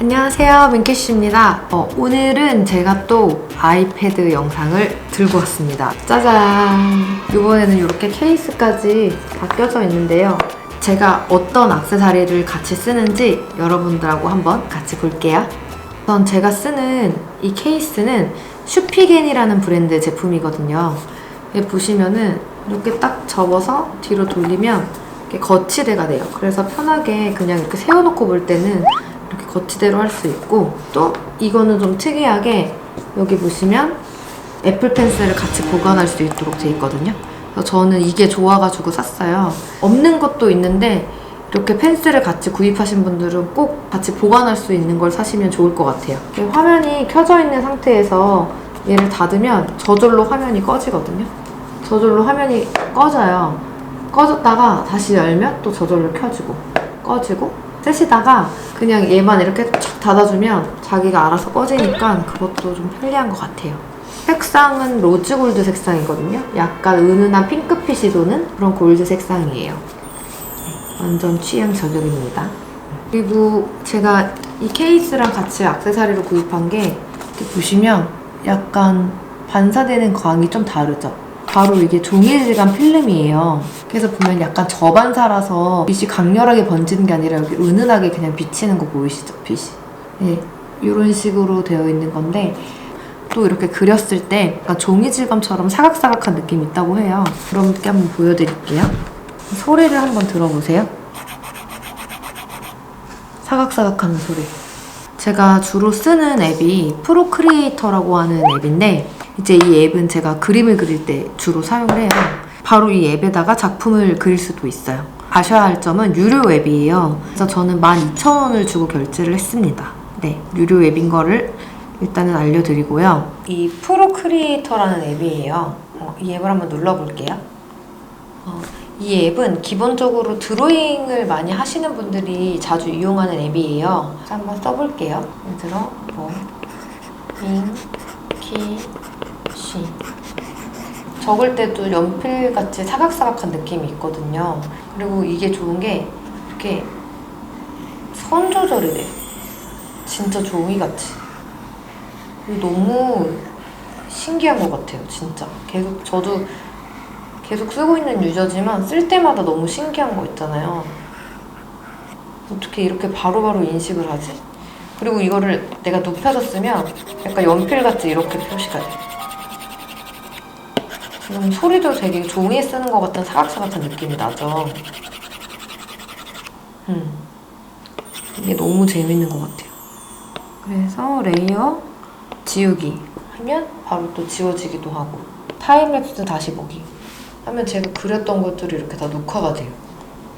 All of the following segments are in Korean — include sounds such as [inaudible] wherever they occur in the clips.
안녕하세요 민캐시입니다. 어, 오늘은 제가 또 아이패드 영상을 들고 왔습니다. 짜잔! 이번에는 이렇게 케이스까지 다 껴져 있는데요. 제가 어떤 악세사리를 같이 쓰는지 여러분들하고 한번 같이 볼게요. 우선 제가 쓰는 이 케이스는 슈피겐이라는 브랜드 제품이거든요. 여기 보시면은 이렇게 딱 접어서 뒤로 돌리면 이렇게 거치대가 돼요. 그래서 편하게 그냥 이렇게 세워놓고 볼 때는 이렇게 거치대로 할 수 있고 또 이거는 좀 특이하게 여기 보시면 애플 펜슬을 같이 보관할 수 있도록 돼 있거든요. 그래서 저는 이게 좋아가지고 샀어요. 없는 것도 있는데 이렇게 펜슬을 같이 구입하신 분들은 꼭 같이 보관할 수 있는 걸 사시면 좋을 것 같아요. 화면이 켜져 있는 상태에서 얘를 닫으면 저절로 화면이 꺼지거든요. 저절로 화면이 꺼져요. 꺼졌다가 다시 열면 또 저절로 켜지고 꺼지고 쓰시다가 그냥 얘만 이렇게 쫙 닫아주면 자기가 알아서 꺼지니까 그것도 좀 편리한 것 같아요. 색상은 로즈 골드 색상이거든요. 약간 은은한 핑크빛이 도는 그런 골드 색상이에요. 네, 완전 취향 저격입니다. 그리고 제가 이 케이스랑 같이 액세서리를 구입한 게 이렇게 보시면 약간 반사되는 광이 좀 다르죠? 바로 이게 종이질감 필름이에요. 그래서 보면 약간 저반사라서 빛이 강렬하게 번지는 게 아니라 여기 은은하게 그냥 비치는 거 보이시죠? 빛이. 네. 이런 식으로 되어 있는 건데 또 이렇게 그렸을 때 종이 질감처럼 사각사각한 느낌이 있다고 해요. 여러분께 한번 보여드릴게요. 소리를 한번 들어보세요. 사각사각하는 소리. 제가 주로 쓰는 앱이 프로크리에이터라고 하는 앱인데 이제 이 앱은 제가 그림을 그릴 때 주로 사용을 해요. 바로 이 앱에다가 작품을 그릴 수도 있어요. 아셔야 할 점은 유료 앱이에요. 그래서 저는 12,000원을 주고 결제를 했습니다. 네, 유료 앱인 거를 일단은 알려드리고요. 이 프로 크리에이터라는 앱이에요. 어, 이 앱을 한번 눌러볼게요. 어, 이 앱은 기본적으로 드로잉을 많이 하시는 분들이 자주 이용하는 앱이에요. 한번 써볼게요. 예를 들어 뭐 인, 키, 시 적을 때도 연필같이 사각사각한 느낌이 있거든요. 그리고 이게 좋은 게 이렇게 선 조절이 돼. 진짜 종이같이. 너무 신기한 것 같아요, 진짜. 계속 저도 계속 쓰고 있는 유저지만 쓸 때마다 너무 신기한 거 있잖아요. 어떻게 이렇게 바로바로 인식을 하지? 그리고 이거를 내가 눕혀서 쓰면 약간 연필같이 이렇게 표시가 돼. 지금 소리도 되게 종이에 쓰는 것 같은 사각사각한 느낌이 나죠? 음. 이게 너무 재밌는 것 같아요. 그래서 레이어 지우기 하면 바로 또 지워지기도 하고 타임랩스 다시 보기 하면 제가 그렸던 것들이 이렇게 다 녹화가 돼요.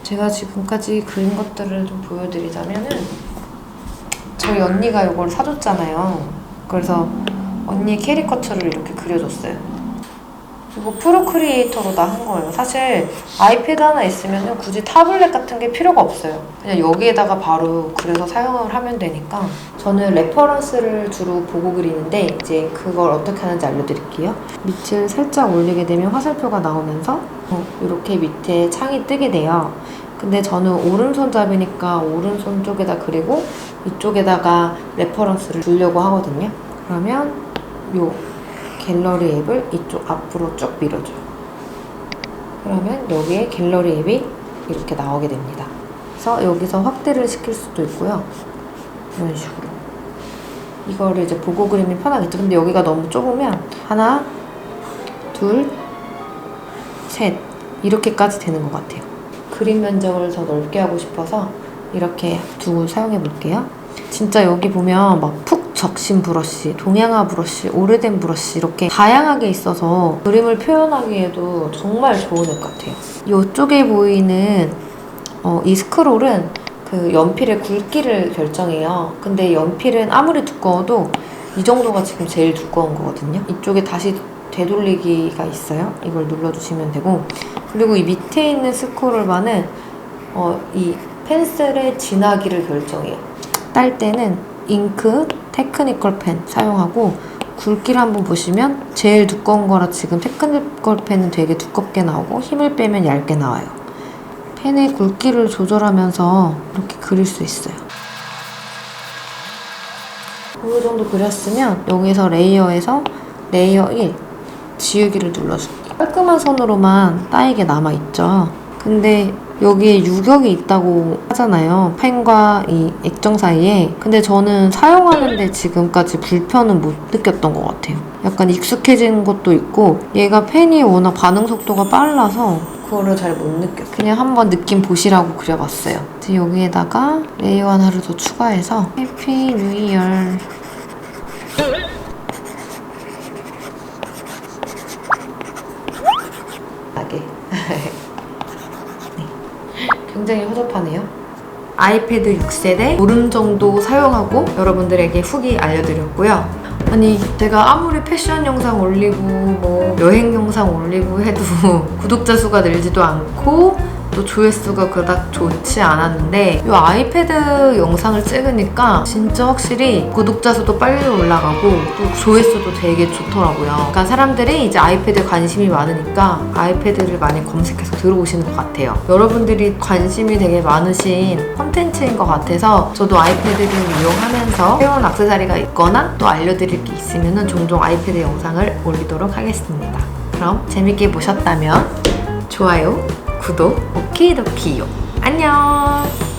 제가 지금까지 그린 것들을 좀 보여드리자면은 저희 언니가 이걸 사줬잖아요. 그래서 언니의 캐리커처를 이렇게 그려줬어요. 이거 프로 크리에이터로 다 한 거예요. 사실 아이패드 하나 있으면 굳이 타블렛 같은 게 필요가 없어요. 그냥 여기에다가 바로 그려서 사용을 하면 되니까 저는 레퍼런스를 주로 보고 그리는데 이제 그걸 어떻게 하는지 알려드릴게요. 밑을 살짝 올리게 되면 화살표가 나오면서 어, 이렇게 밑에 창이 뜨게 돼요. 근데 저는 오른손잡이니까 오른손 쪽에다 그리고 이쪽에다가 레퍼런스를 주려고 하거든요. 그러면 요 갤러리 앱을 이쪽 앞으로 쭉 밀어줘요. 그러면 여기에 갤러리 앱이 이렇게 나오게 됩니다. 그래서 여기서 확대를 시킬 수도 있고요. 이런 식으로. 이거를 이제 보고 그리면 편하겠죠. 근데 여기가 너무 좁으면 하나, 둘, 셋 이렇게까지 되는 것 같아요. 그림 면적을 더 넓게 하고 싶어서 이렇게 두고 사용해 볼게요. 진짜 여기 보면 막푹 적신 브러쉬, 동양화 브러쉬, 오래된 브러쉬 이렇게 다양하게 있어서 그림을 표현하기에도 정말 좋은 앱 같아요. 이쪽에 보이는 어, 이 스크롤은 그 연필의 굵기를 결정해요. 근데 연필은 아무리 두꺼워도 이 정도가 지금 제일 두꺼운 거거든요. 이쪽에 다시 되돌리기가 있어요. 이걸 눌러주시면 되고 그리고 이 밑에 있는 스크롤바는 어, 이 펜슬의 진하기를 결정해요. 딸 때는 잉크, 테크니컬 펜 사용하고 굵기를 한번 보시면 제일 두꺼운 거라 지금 테크니컬 펜은 되게 두껍게 나오고 힘을 빼면 얇게 나와요. 펜의 굵기를 조절하면서 이렇게 그릴 수 있어요. 이 정도 그렸으면 여기서 레이어에서 레이어 1 지우기를 눌러줄게요. 깔끔한 선으로만 따이게 남아있죠. 근데 여기에 유격이 있다고 하잖아요. 펜과 이 액정 사이에. 근데 저는 사용하는데 지금까지 불편은 못 느꼈던 것 같아요. 약간 익숙해진 것도 있고 얘가 펜이 워낙 반응 속도가 빨라서 그거를 잘 못 느껴. 그냥 한번 느낌 보시라고 그려봤어요. 이제 여기에다가 레이어 하나를 더 추가해서 해피 뉴 이어 나게 굉장히 허접하네요. 아이패드 6세대 보름 정도 사용하고 여러분들에게 후기 알려드렸고요. 아니 제가 아무리 패션 영상 올리고 뭐 여행 영상 올리고 해도 [laughs] 구독자 수가 늘지도 않고 또 조회수가 그닥 좋지 않았는데 이 아이패드 영상을 찍으니까 진짜 확실히 구독자 수도 빨리 올라가고 또 조회수도 되게 좋더라고요. 그러니까 사람들이 이제 아이패드에 관심이 많으니까 아이패드를 많이 검색해서 들어오시는 것 같아요. 여러분들이 관심이 되게 많으신 컨텐츠인 것 같아서 저도 아이패드를 이용하면서 새로운 액세서리가 있거나 또 알려드릴 게 있으면 종종 아이패드 영상을 올리도록 하겠습니다. 그럼 재밌게 보셨다면 좋아요, 구독, 오키도키요. 안녕!